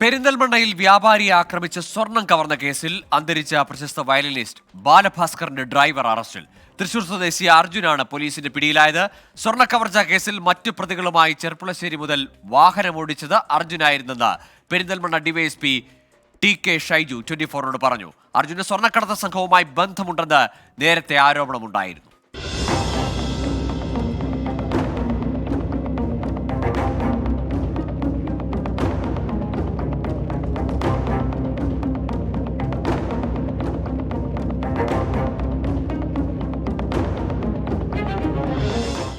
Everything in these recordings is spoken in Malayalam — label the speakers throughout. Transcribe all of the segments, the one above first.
Speaker 1: പെരിന്തൽമണ്ണയിൽ വ്യാപാരിയെ ആക്രമിച്ച് സ്വർണം കവർന്ന കേസിൽ അന്തരിച്ച പ്രശസ്ത വയലിനിസ്റ്റ് ബാലഭാസ്കറിന്റെ ഡ്രൈവർ അറസ്റ്റിൽ. തൃശൂർ സ്വദേശി അർജുനാണ് പോലീസിന്റെ പിടിയിലായത്. സ്വർണ കവർച്ച കേസിൽ മറ്റു പ്രതികളുമായി ചെർപ്പുളശ്ശേരി മുതൽ വാഹനമോടിച്ചത് അർജുനായിരുന്നെന്ന് Perinthalmanna DYSP T K Shaiju twenty ഫോറിനോട് പറഞ്ഞു. അർജുന സ്വർണക്കടത്ത് സംഘവുമായി ബന്ധമുണ്ടെന്ന് നേരത്തെ ആരോപണമുണ്ടായിരുന്നു.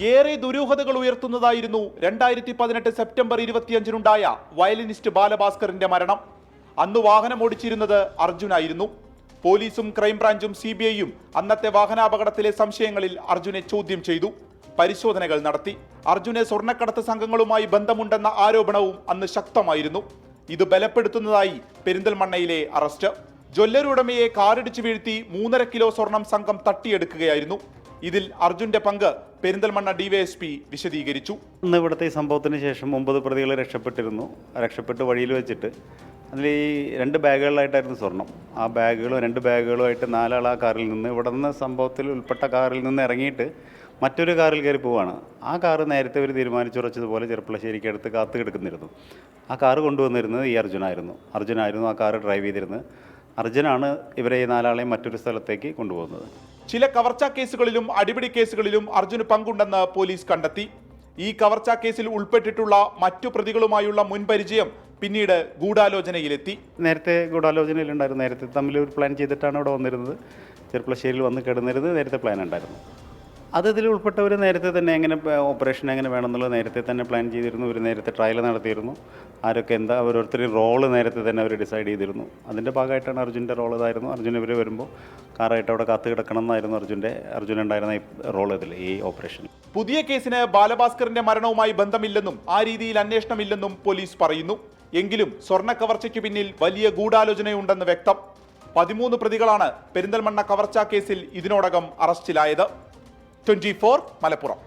Speaker 2: ഏറെ ദുരൂഹതകൾ ഉയർത്തുന്നതായിരുന്നു രണ്ടായിരത്തി പതിനെട്ട് സെപ്റ്റംബർ ഇരുപത്തിയഞ്ചിനുണ്ടായ വയലിനിസ്റ്റ് ബാലഭാസ്കറിന്റെ മരണം. അന്ന് വാഹനം ഓടിച്ചിരുന്നത് അർജുനായിരുന്നു. പോലീസും ക്രൈംബ്രാഞ്ചും സി ബി ഐയും അന്നത്തെ വാഹനാപകടത്തിലെ സംശയങ്ങളിൽ അർജുനെ ചോദ്യം ചെയ്തു. പരിശോധനകൾ നടത്തി. അർജുനെ സ്വർണക്കടത്ത് സംഘങ്ങളുമായി ബന്ധമുണ്ടെന്ന ആരോപണവും അന്ന് ശക്തമായിരുന്നു. ഇത് ബലപ്പെടുത്തുന്നതായി പെരിന്തൽമണ്ണയിലെ അറസ്റ്റ്. ജ്വല്ലറുടമയെ കാറിടിച്ചു വീഴ്ത്തി മൂന്നര കിലോ സ്വർണം സംഘം തട്ടിയെടുക്കുകയായിരുന്നു. ഇതിൽ അർജുന്റെ പങ്ക് പെരിന്തൽമണ്ണ ഡിവൈഎസ്പി വിശദീകരിച്ചു.
Speaker 3: ഇന്ന് ഇവിടുത്തെ സംഭവത്തിന് ശേഷം ഒമ്പത് പ്രതികൾ രക്ഷപ്പെട്ടിരുന്നു. രക്ഷപ്പെട്ട് വഴിയിൽ വെച്ചിട്ട് അതിൽ ഈ രണ്ട് ബാഗുകളിലായിട്ടായിരുന്നു സ്വർണം. ആ ബാഗുകളും രണ്ട് ബാഗുകളുമായിട്ട് നാലാൾ ആ കാറിൽ നിന്ന് ഇവിടെ നിന്ന് സംഭവത്തിൽ ഉൾപ്പെട്ട കാറിൽ നിന്ന് ഇറങ്ങിയിട്ട് മറ്റൊരു കാറിൽ കയറി പോവാണ്. ആ കാറ് നേരത്തെ ഒരു തീരുമാനിച്ചുറച്ചതുപോലെ ചെറുപ്പളശ്ശേരിക്ക് അടുത്ത് കാത്തു കിടക്കുന്നിരുന്നു. ആ കാറ് കൊണ്ടുവന്നിരുന്നത് ഈ അർജുനായിരുന്നു. അർജുനായിരുന്നു ആ കാറ് ഡ്രൈവ് ചെയ്തിരുന്നത്. അർജുനാണ് ഇവരെ ഈ നാലാളെയും മറ്റൊരു സ്ഥലത്തേക്ക് കൊണ്ടുപോകുന്നത്.
Speaker 2: ചില കവർച്ചാ കേസുകളിലും അടിപിടി കേസുകളിലും അർജുന് പങ്കുണ്ടെന്ന് പോലീസ് കണ്ടെത്തി. ഈ കവർച്ചാ കേസിൽ ഉൾപ്പെട്ടിട്ടുള്ള മറ്റു പ്രതികളുമായുള്ള മുൻപരിചയം പിന്നീട് ഗൂഢാലോചനയിലെത്തി.
Speaker 3: നേരത്തെ ഗൂഢാലോചനയിലുണ്ടായിരുന്നു. നേരത്തെ തമ്മിൽ ഒരു പ്ലാൻ ചെയ്തിട്ടാണ് ഇവിടെ വന്നിരുന്നത്. ചെറുപ്പശ്ശേരിയിൽ വന്ന് കിടന്നിരുന്നത് നേരത്തെ പ്ലാൻ ഉണ്ടായിരുന്നു. അത് ഇതിൽ ഉൾപ്പെട്ടവർ നേരത്തെ തന്നെ എങ്ങനെ ഓപ്പറേഷൻ എങ്ങനെ വേണമെന്നുള്ളത് നേരത്തെ തന്നെ പ്ലാൻ ചെയ്തിരുന്നു ഒരു നേരത്തെ ട്രയൽ നടത്തിയിരുന്നു. ആരൊക്കെ എന്താ ഓരോരുത്തരും റോൾ നേരത്തെ തന്നെ അവർ ഡിസൈഡ് ചെയ്തിരുന്നു. അതിന്റെ ഭാഗമായിട്ടാണ് അർജുന്റെ റോൾ ഇതായിരുന്നു. അർജുൻ ഇവർ വരുമ്പോൾ കാറായിട്ട് അവിടെ കാത്തു കിടക്കണം എന്നായിരുന്നു അർജുന്റെ അർജുൻ ഉണ്ടായിരുന്ന ഈ റോൾ ഇതിൽ ഈ ഓപ്പറേഷൻ
Speaker 2: പുതിയ കേസിന് ബാലഭാസ്കറിന്റെ മരണവുമായി ബന്ധമില്ലെന്നും ആ രീതിയിൽ അന്വേഷണമില്ലെന്നും പോലീസ് പറയുന്നു. എങ്കിലും സ്വർണ കവർച്ചയ്ക്ക് പിന്നിൽ വലിയ ഗൂഢാലോചനയുണ്ടെന്ന് വ്യക്തം. പതിമൂന്ന് പ്രതികളാണ് പെരിന്തൽമണ്ണ കവർച്ചാ കേസിൽ ഇതിനോടകം അറസ്റ്റിലായത്. ട്വന്റി മലപ്പുറം.